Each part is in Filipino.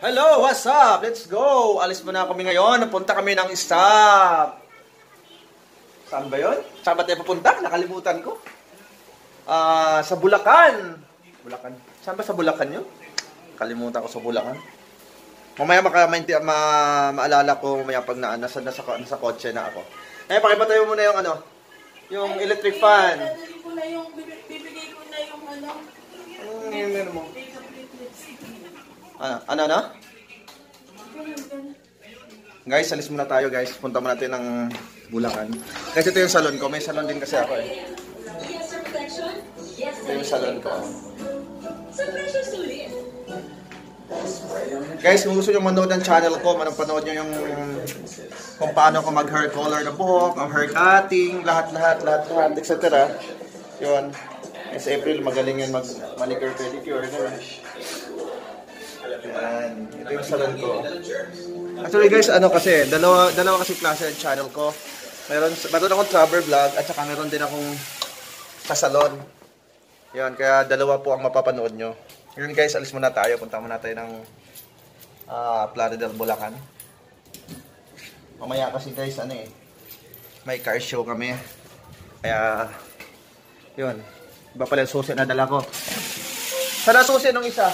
Hello, what's up? Let's go! Alis muna kami ngayon. Napunta kami ng stop. Saan ba yun? Saan ba tayo papunta? Nakalimutan ko. Ah, sa Bulacan. Bulacan. Saan ba sa Bulacan yun? Kalimutan ko sa Bulacan. Mamaya maka mainti, ma, maalala ko mamaya pag na, nasa, nasa, nasa kotse na ako. Eh, pakipatayo mo na yung ano, yung electric fan. Dadalhin ko na yung, bibigay ko na yung ano, Anong yun mo? makeup liquids. Ano, ano, ano? Guys, alis muna tayo guys. Punta muna natin ng Bulacan. Kasi ito yung salon ko. May salon din kasi ako eh. Ito yung salon ko. Guys, kung gusto nyo manood ng channel ko, manapanood nyo yung kung paano ko mag-hair color ng buhok, ang hair cutting, lahat-lahat, lahat-lahat, etc. Yun. Yes, April, magaling yan mag-manicure, pedicure. Ganun. Yan. Ito yung salon ko. Actually guys, ano kasi, dalawa, dalawa kasi klase ng channel ko. Meron, meron akong travel vlog at saka meron din akong sa salon. Yan, kaya dalawa po ang mapapanood nyo. Yun guys, alis muna tayo. Punta muna tayo ng uh, Playa del Bulacan. Mamaya kasi guys, ano eh, may car show kami. Kaya, yun. Iba pala yung susi na dala ko. Saan ang susi nung isa?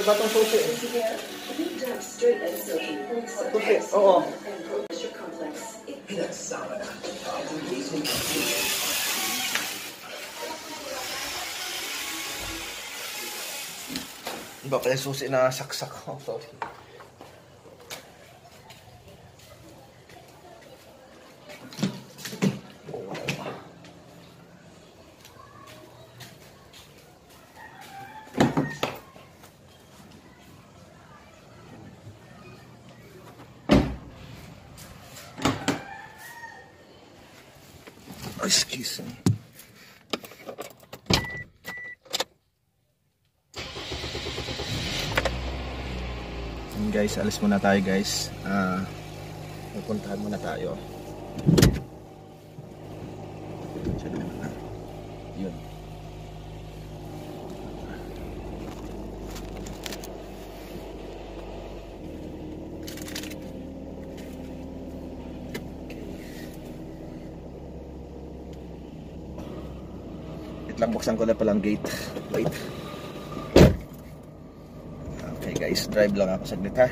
Iba tong susi. Susi, oo. Iba pala susi na saksak ko. Sorry. Excuse me. Yun guys, alis muna tayo guys. Ah, pupuntahan muna tayo. Lang, buksan ko na palang gate. Wait. Okay guys, drive lang ako saglit ha.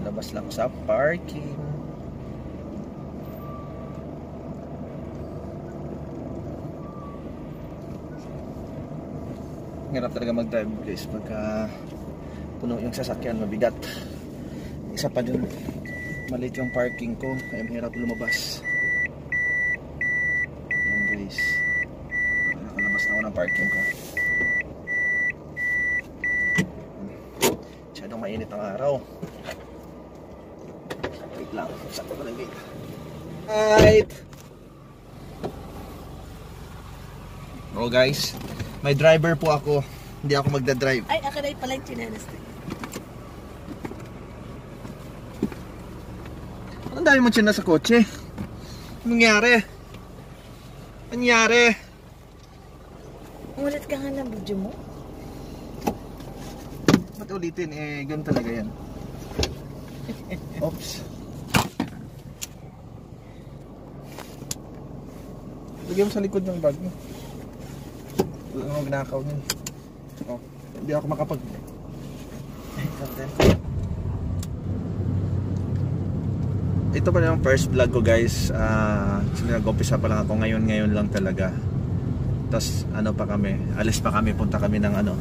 Labas lang sa parking. Hirap talaga mag-drive guys pagka puno yung sasakyan, mabigat. Isa pa dun, maliit yung parking ko, kaya mahirap lumabas. Guys. Nakalabas na ako ng parking ko. Masyadong mainit ang araw. Wait lang, sakto ko ng gate. Right! Oh guys, may driver po ako. Hindi ako magdadrive. Ay, akin ay pala yung chinelas na. Ang dami mo na sa kotse. Nangyari? Nangyari? Umulit ka nga ng video mo. Ba't ulitin? Eh, ganun talaga yan. Oops. Lagyan mo sa likod ng bag mo. Akong ginakaw niyan. Oh, hindi ako makapag... Ito pa yung first vlog ko guys. Uh, nag-umpisa pa lang ako ngayon, ngayon lang talaga. Tapos ano pa kami, alis pa kami, punta kami ng ano,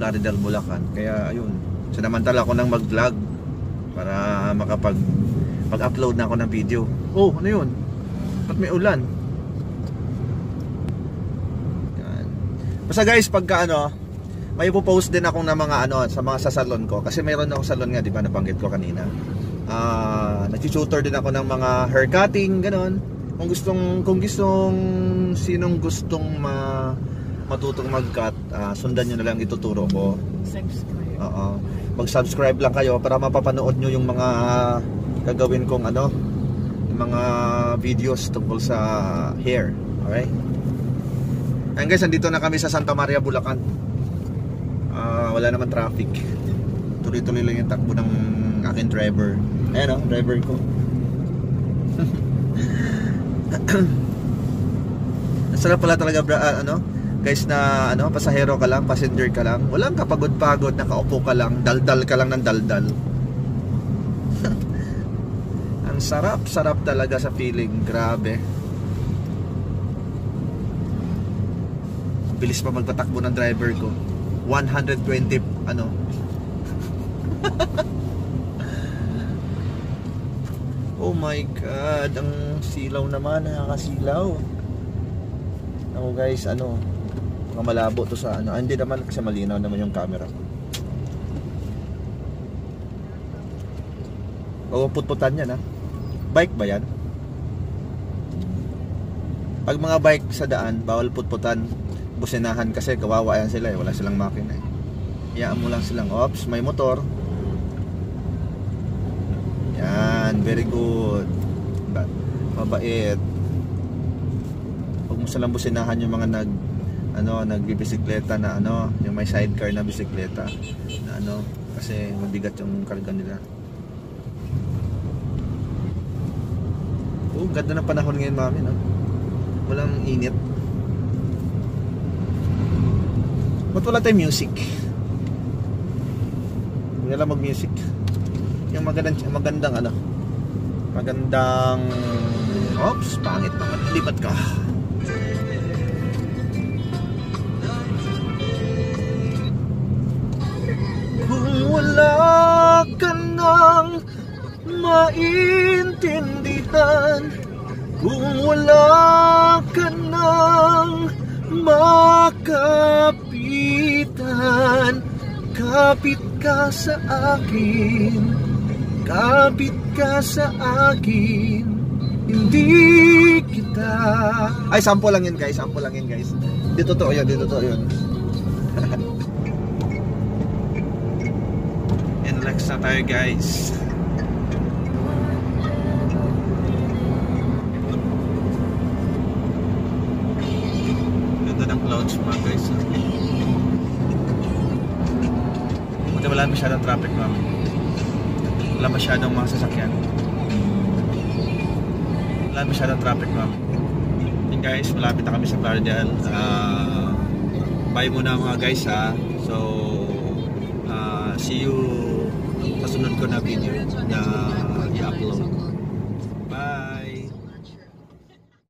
Playa del Bulacan. Kaya ayun, sinamantala ako ng mag-vlog para makapag mag-upload na ako ng video. Oh, ano yun? Ba't may ulan? Yan. Basta guys, pagka ano, may ipopost din ako ng mga ano sa mga sa salon ko kasi mayroon ako salon nga, 'di ba, nabanggit ko kanina. Ah, uh, nag-tutor din ako ng mga hair cutting, ganon. Kung gustong kung gustong sinong gustong ma matutong mag-cut, uh, sundan niyo na lang ituturo ko. Subscribe. Oo. Mag-subscribe lang kayo para mapapanood nyo yung mga gagawin kong ano, yung mga videos tungkol sa hair. Okay? Ayun guys, andito na kami sa Santa Maria, Bulacan. Ah, wala naman traffic. Tuloy-tuloy lang yung takbo ng aking driver. Ayan o, driver ko. Sarap pala talaga bra, ah, ano, guys na ano, pasahero ka lang, passenger ka lang. Walang kapagod-pagod, nakaupo ka lang, daldal ka lang ng daldal. Ang sarap-sarap talaga sa feeling, grabe. Bilis pa magpatakbo ng driver ko. 120 ano. oh my god, ang silaw naman, nakakasilaw. Ako guys, ano, mga malabo to sa ano. Ah, hindi naman kasi malinaw naman yung camera ko. Oo, putputan yan ha. Bike ba yan? Pag mga bike sa daan, bawal putputan. Businahan kasi kawawa yan sila eh. Wala silang makina eh. Iyaan mo lang silang, ops, may motor. Yan, very good. Ba- Mabait. Huwag mo silang businahan yung mga nag ano, nagbibisikleta na ano, yung may sidecar na bisikleta na ano, kasi mabigat yung karga nila. Oh, ganda ng panahon ngayon, mami, no? Walang init. Ba't wala tayong music? Hindi lang mag-music. Yung magandang, magandang ano, magandang, oops, pangit naman, lipat ka. Kung wala ka nang maintindihan Kung wala ka nang makapitan Kapit ka sa akin Kapit ka sa akin Hindi kita. Ay, sample lang yun guys, sample lang yun guys. Di totoo yun, di totoo yun. Relax na tayo guys. Ganda ng clouds mga guys. Buti wala masyadong traffic ma'am Wala masyadong mga sasakyan. Wala masyadong traffic ma'am. Yun guys, malapit na kami sa Plaridel uh, Bye muna mga guys ha. So uh, See you sa sunod ko na video na i-upload